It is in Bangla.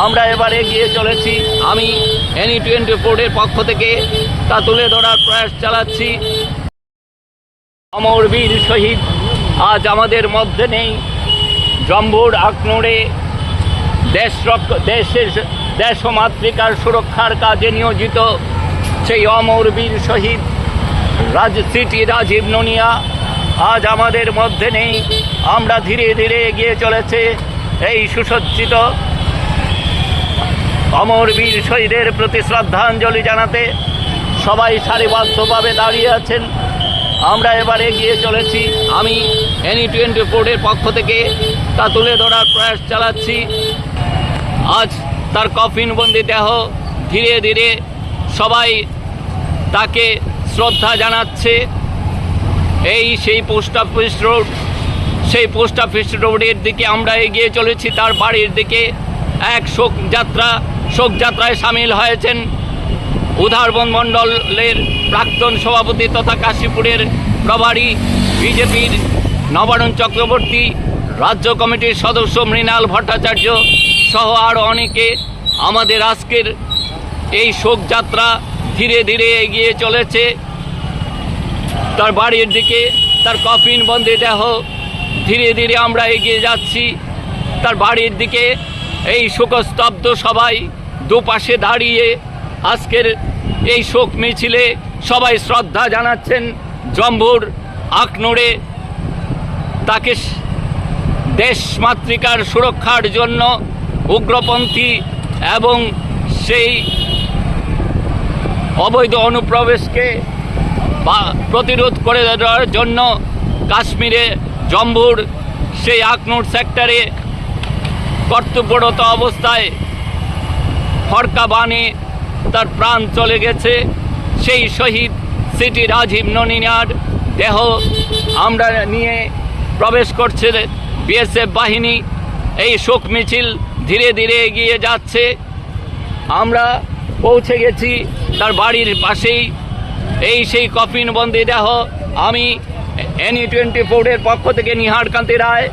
আমরা এবারে এগিয়ে চলেছি। আমি এনি টোয়েন্টি ফোরের পক্ষ থেকে তা তুলে ধরার প্রয়াস চালাচ্ছি। অমর বীর শহীদ, আজ আমাদের মধ্যে নেই। জম্বুর আকনোড়ে দেশ দেশের দেশ মাতৃকার সুরক্ষার কাজে নিয়োজিত সেই অমর বীর শহীদ, রাজ, সিটি রাজীব ননিয়া, আজ আমাদের মধ্যে নেই। আমরা ধীরে ধীরে এগিয়ে চলেছে এই সুসজ্জিত অমর বীর শহীদের প্রতি শ্রদ্ধাঞ্জলি জানাতে সবাই সারিবদ্ধভাবে দাঁড়িয়ে আছেন। আমরা এবার এগিয়ে চলেছি। আমি এনি টোয়েন্টি ফোরের পক্ষ থেকে তা তুলে ধরার প্রয়াস চালাচ্ছি। আজ তার কফিনবন্দি দেহ ধীরে ধীরে সবাই তাকে শ্রদ্ধা জানাচ্ছে। এই সেই পোস্ট অফিস রোড, সেই পোস্ট অফিস রোডের দিকে আমরা এগিয়ে চলেছি। তার বাড়ির দিকে এক শোক যাত্রা শোক যাত্রায় সামিল হয়েছেন উদারবন মণ্ডলের প্রাক্তন সভাপতি তথা কাশীপুরের প্রভারী বিজেপির নবারণ চক্রবর্তী, রাজ্য কমিটির সদস্য মৃণাল ভট্টাচার্য সহ আরও অনেকে আমাদের আজকের এই শোকযাত্রা ধীরে ধীরে এগিয়ে চলেছে। তার বাড়ির দিকে, তার কফিন বন্দি দেহ ধীরে ধীরে আমরা এগিয়ে যাচ্ছি। তার বাড়ির দিকে এই শোকস্তব্ধ সবাই দুপাশে দাঁড়িয়ে আজকের এই শোক মিছিলে সবাই শ্রদ্ধা জানাচ্ছেন। জম্বুর আকনোড়ে তাকে স- দেশ মাতৃকার সুরক্ষার জন্য উগ্রপন্থী এবং সেই অবৈধ অনুপ্রবেশকে প্রতিরোধ করে দেওয়ার জন্য কাশ্মীরে জম্বুর সেই আকনুর সেক্টরে কর্তব্যরত অবস্থায় ফরকা বানে তার প্রাণ চলে গেছে। সেই শহীদ সিটি রাজীব ননিনার দেহ আমরা নিয়ে প্রবেশ করছে বিএসএফ বাহিনী। এই শোক মিছিল ধীরে ধীরে এগিয়ে যাচ্ছে। আমরা পৌঁছে গেছি তার বাড়ির পাশেই। এই সেই কফিনবন্দি দেহ আমি এনি টোয়েন্টি ফোরের পক্ষ থেকে নিহার কান্তি রায়